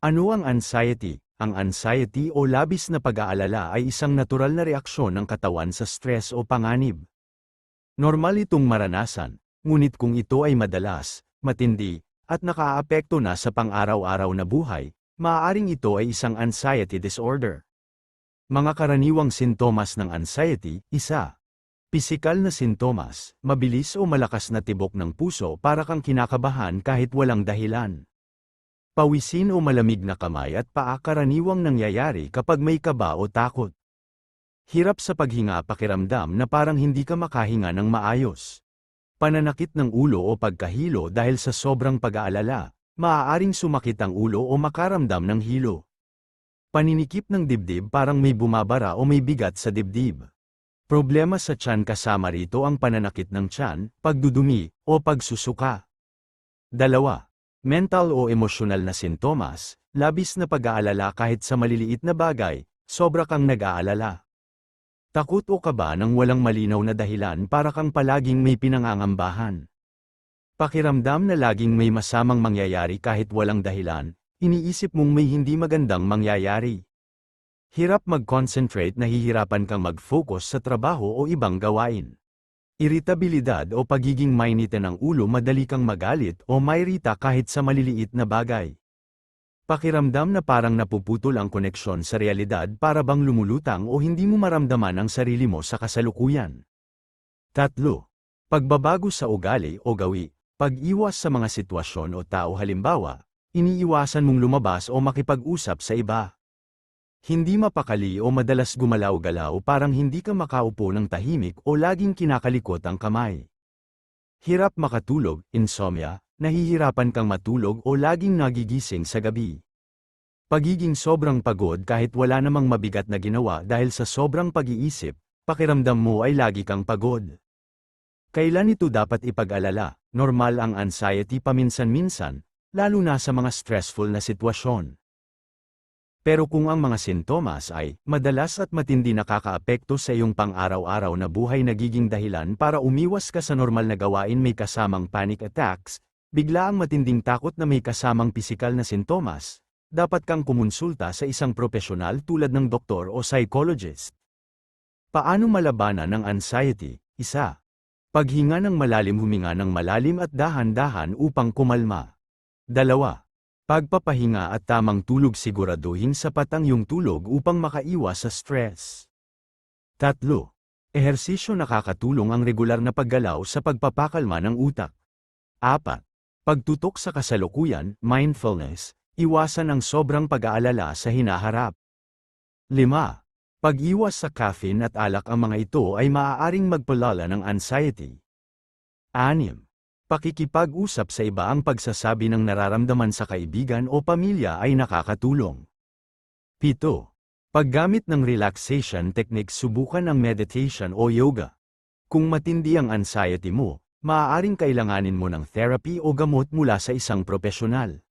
Ano ang anxiety? Ang anxiety o labis na pag-aalala ay isang natural na reaksyon ng katawan sa stress o panganib. Normal itong maranasan, ngunit kung ito ay madalas, matindi, at nakaapekto na sa pang-araw-araw na buhay, maaaring ito ay isang anxiety disorder. Mga karaniwang sintomas ng anxiety, isa. Pisikal na sintomas, mabilis o malakas na tibok ng puso para kang kinakabahan kahit walang dahilan. Pawisin o malamig na kamay at paa karaniwang nangyayari kapag may kaba o takot. Hirap sa paghinga pakiramdam na parang hindi ka makahinga ng maayos. Pananakit ng ulo o pagkahilo dahil sa sobrang pag-aalala, maaaring sumakit ang ulo o makaramdam ng hilo. Paninikip ng dibdib parang may bumabara o may bigat sa dibdib. Problema sa tiyan kasama rito ang pananakit ng tiyan, pagdudumi, o pagsusuka. Dalawa. Mental o emosyonal na sintomas, labis na pag-aalala kahit sa maliliit na bagay, sobra kang nag-aalala. Takot o kaba nang walang malinaw na dahilan para kang palaging may pinangangambahan. Pakiramdam na laging may masamang mangyayari kahit walang dahilan, iniisip mong may hindi magandang mangyayari. Hirap mag-concentrate nahihirapan kang mag-focus sa trabaho o ibang gawain. Iritabilidad o pagiging mainitin ng ulo madali kang magalit o mairita kahit sa maliliit na bagay. Pakiramdam na parang napuputol ang koneksyon sa realidad para bang lumulutang o hindi mo maramdaman ang sarili mo sa kasalukuyan. Tatlo. Pagbabago sa ugali o gawi, pag-iwas sa mga sitwasyon o tao halimbawa, iniiwasan mong lumabas o makipag-usap sa iba. Hindi mapakali o madalas gumalaw-galaw parang hindi ka makaupo ng tahimik o laging kinakalikot ang kamay. Hirap makatulog, insomnia, nahihirapan kang matulog o laging nagigising sa gabi. Pagiging sobrang pagod kahit wala namang mabigat na ginawa dahil sa sobrang pag-iisip, pakiramdam mo ay lagi kang pagod. Kailan ito dapat ipag-alala? Normal ang anxiety paminsan-minsan, lalo na sa mga stressful na sitwasyon. Pero kung ang mga sintomas ay madalas at matindi nakakaapekto sa iyong pang-araw-araw na buhay nagiging dahilan para umiwas ka sa normal na gawain may kasamang panic attacks, bigla ang matinding takot na may kasamang pisikal na sintomas, dapat kang kumonsulta sa isang profesional tulad ng doktor o psychologist. Paano malabanan ng anxiety? Isa. Paghinga ng malalim huminga ng malalim at dahan-dahan upang kumalma. Dalawa. Pagpapahinga at tamang tulog siguraduhin sapat ang iyong tulog upang makaiwas sa stress. Tatlo. Ehersisyo nakakatulong ang regular na paggalaw sa pagpapakalma ng utak. Apat. Pagtutok sa kasalukuyan, mindfulness, iwasan ang sobrang pag-aalala sa hinaharap. 5. Pag-iwas sa caffeine at alak ang mga ito ay maaaring magpalala ng anxiety. 6. Pakikipag-usap sa iba ang pagsasabi ng nararamdaman sa kaibigan o pamilya ay nakakatulong. 7. Paggamit ng relaxation techniques subukan ang meditation o yoga. Kung matindi ang anxiety mo, maaaring kailanganin mo ng therapy o gamot mula sa isang profesional.